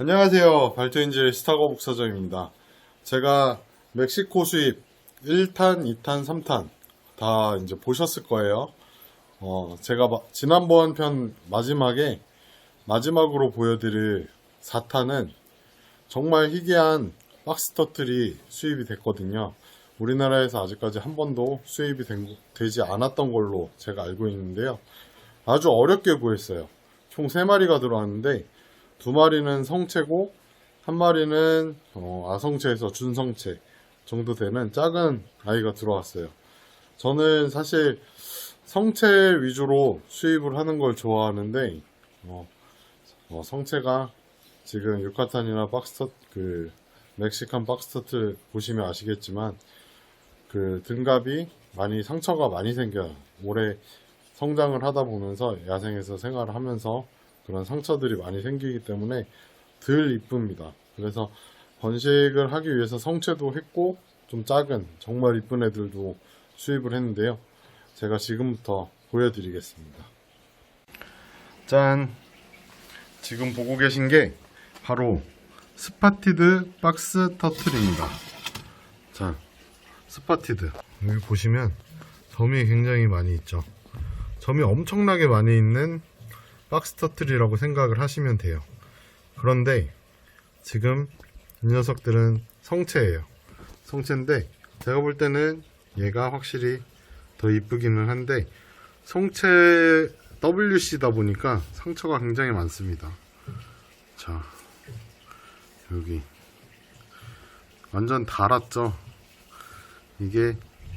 안녕하세요. 발전인질 스타거 복사장입니다. 제가 멕시코 수입 1탄, 2탄, 3탄 다 이제 보셨을 거예요. 어, 제가 마- 지난번 편 마지막에 마지막으로 보여드릴 4탄은 정말 희귀한 박스 터틀이 수입이 됐거든요. 우리나라에서 아직까지 한 번도 수입이 된- 되지 않았던 걸로 제가 알고 있는데요. 아주 어렵게 구했어요. 총 3마리가 들어왔는데 두 마리는 성체고 한 마리는 어, 아성체에서 준성체 정도 되는 작은 아이가 들어왔어요. 저는 사실 성체 위주로 수입을 하는 걸 좋아하는데 어, 어, 성체가 지금 유카탄이나 박스터 그 멕시칸 박스터트 보시면 아시겠지만 그 등갑이 많이 상처가 많이 생겨요. 오래 성장을 하다 보면서 야생에서 생활을 하면서 그런 상처들이 많이 생기기 때문에 덜 이쁩니다. 그래서 번식을 하기 위해서 성체도 했고 좀 작은 정말 이쁜 애들도 수입을 했는데요. 제가 지금부터 보여드리겠습니다. 짠! 지금 보고 계신 게 바로 스파티드 박스 터틀입니다. 자, 스파티드. 여기 보시면 점이 굉장히 많이 있죠. 점이 엄청나게 많이 있는 박스 터틀이라고 생각을 하시면 돼요. 그런데 지금 이 녀석들은 성체예요. 성체인데 제가 볼 때는 얘가 확실히 더 이쁘기는 한데 성체 WC다 보니까 상처가 굉장히 많습니다. 자 여기 완전 달았죠. 이게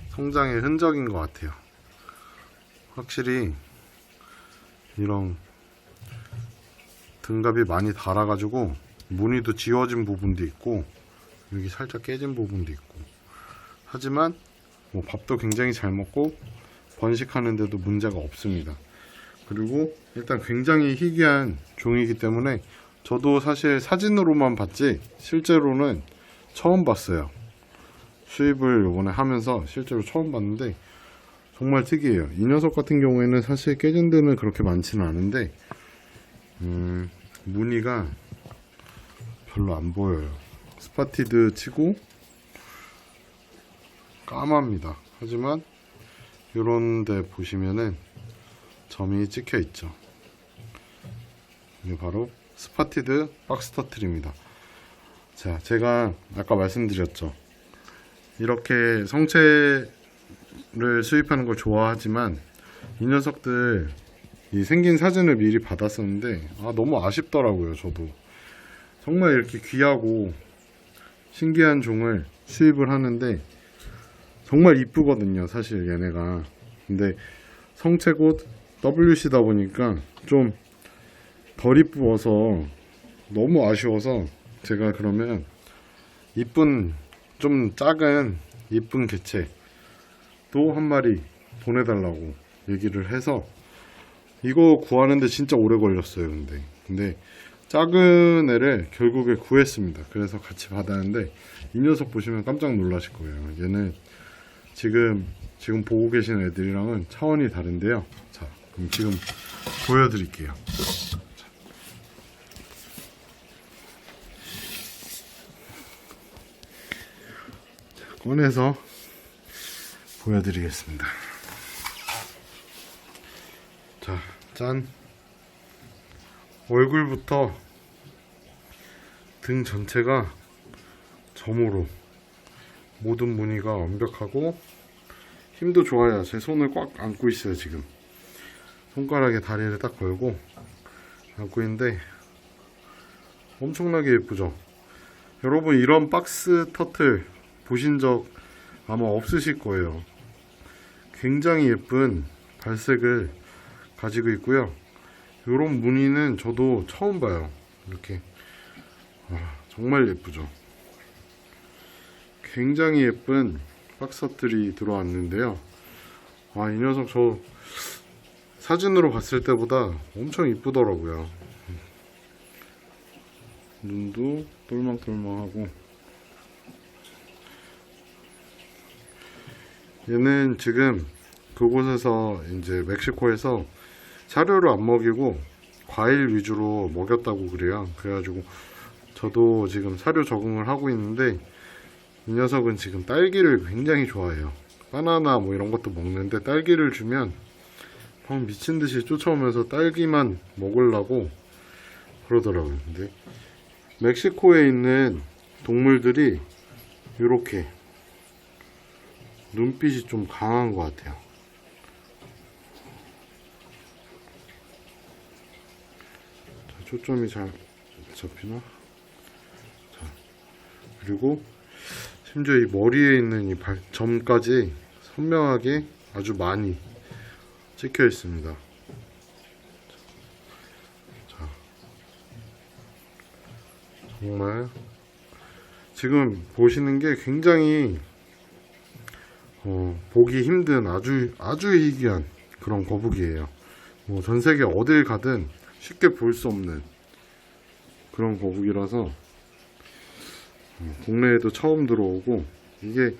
성장의 흔적인 것 같아요. 확실히 이런 등갑이 많이 달아가지고 무늬도 지워진 부분도 있고 여기 살짝 깨진 부분도 있고 하지만 뭐 밥도 굉장히 잘 먹고 번식하는데도 문제가 없습니다. 그리고 일단 굉장히 희귀한 종이기 때문에 저도 사실 사진으로만 봤지 실제로는 처음 봤어요. 수입을 이번에 하면서 실제로 처음 봤는데 정말 특이해요. 이 녀석 같은 경우에는 사실 깨진 데는 그렇게 많지는 않은데 음, 무늬가 별로 안 보여요. 스파티드 치고 까맣니다. 하지만 이런 데 보시면은 점이 찍혀 있죠. 이게 바로 스파티드 박스 터틀입니다. 자, 제가 아까 말씀드렸죠. 이렇게 성체를 수입하는 걸 좋아하지만 이 녀석들 이 생긴 사진을 미리 받았었는데 아 너무 아쉽더라고요 저도. 정말 이렇게 귀하고 신기한 종을 수입을 하는데 정말 이쁘거든요 사실 얘네가. 근데 성체고 WC다 보니까 좀 덜 이쁘어서 너무 아쉬워서 제가 그러면 이쁜 좀 작은 이쁜 개체 또 한 마리 보내달라고 얘기를 해서 이거 구하는데 진짜 오래 걸렸어요 근데. 근데 작은 애를 결국에 구했습니다. 그래서 같이 받았는데 이 녀석 보시면 깜짝 놀라실 거예요. 얘는 지금 지금 보고 계신 애들이랑은 차원이 다른데요. 자 그럼 지금 보여드릴게요. 꺼내서 보여드리겠습니다 자, 짠. 얼굴부터 등 전체가 점으로 모든 무늬가 완벽하고 힘도 좋아요. 제 손을 꽉 안고 있어요, 지금. 손가락에 다리를 딱 걸고 안고 있는데 엄청나게 예쁘죠? 여러분, 이런 박스 터틀 보신 적 아마 없으실 거예요. 굉장히 예쁜 발색을 가지고 있고요. 이런 무늬는 저도 처음 봐요. 이렇게 아, 정말 예쁘죠. 굉장히 예쁜 박스들이 들어왔는데요. 아, 이 녀석 저 사진으로 봤을 때보다 엄청 이쁘더라고요. 눈도 똘망똘망하고 얘는 지금 그곳에서 이제 멕시코에서 사료를 안 먹이고 과일 위주로 먹였다고 그래요. 그래가지고 저도 지금 사료 적응을 하고 있는데 이 녀석은 지금 딸기를 굉장히 좋아해요. 바나나 뭐 이런 것도 먹는데 딸기를 주면 막 미친 듯이 쫓아오면서 딸기만 먹으려고 그러더라고요. 근데 멕시코에 있는 동물들이 이렇게 눈빛이 좀 강한 것 같아요. 초점이 잘 잡히나? 자, 그리고 심지어 이 머리에 있는 이 발, 점까지 선명하게 아주 많이 찍혀 있습니다. 자, 정말 지금 보시는 게 굉장히 어, 보기 힘든 아주 아주 희귀한 그런 거북이에요. 뭐 전 세계 어딜 가든 쉽게 볼 수 없는 그런 거북이라서 어, 국내에도 처음 들어오고 이게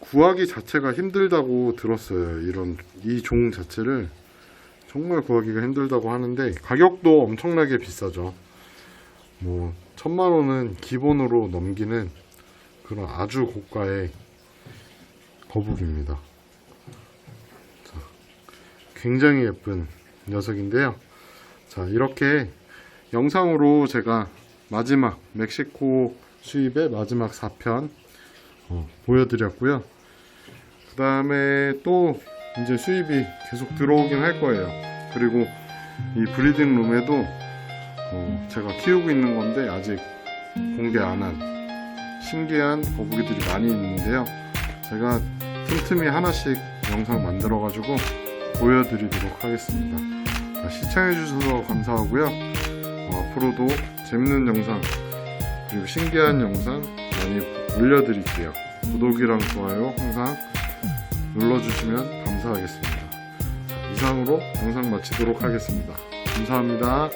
구하기 자체가 힘들다고 들었어요. 이런 이 종 자체를 정말 구하기가 힘들다고 하는데 가격도 엄청나게 비싸죠. 뭐 천만 원은 기본으로 넘기는 그런 아주 고가의 거북입니다. 자, 굉장히 예쁜 녀석인데요. 자, 이렇게 영상으로 제가 마지막 멕시코 수입의 마지막 4편 어, 보여드렸고요. 그 다음에 또 이제 수입이 계속 들어오긴 할 거예요. 그리고 이 브리딩 룸에도 어, 제가 키우고 있는 건데 아직 공개 안 한 신기한 거북이들이 많이 있는데요. 제가 틈틈이 하나씩 영상 만들어 가지고 보여드리도록 하겠습니다. 자, 시청해주셔서 감사하고요. 어, 앞으로도 재밌는 영상 그리고 신기한 영상 많이 올려드릴게요. 구독이랑 좋아요 항상 눌러주시면 감사하겠습니다. 자, 이상으로 영상 마치도록 하겠습니다. 감사합니다.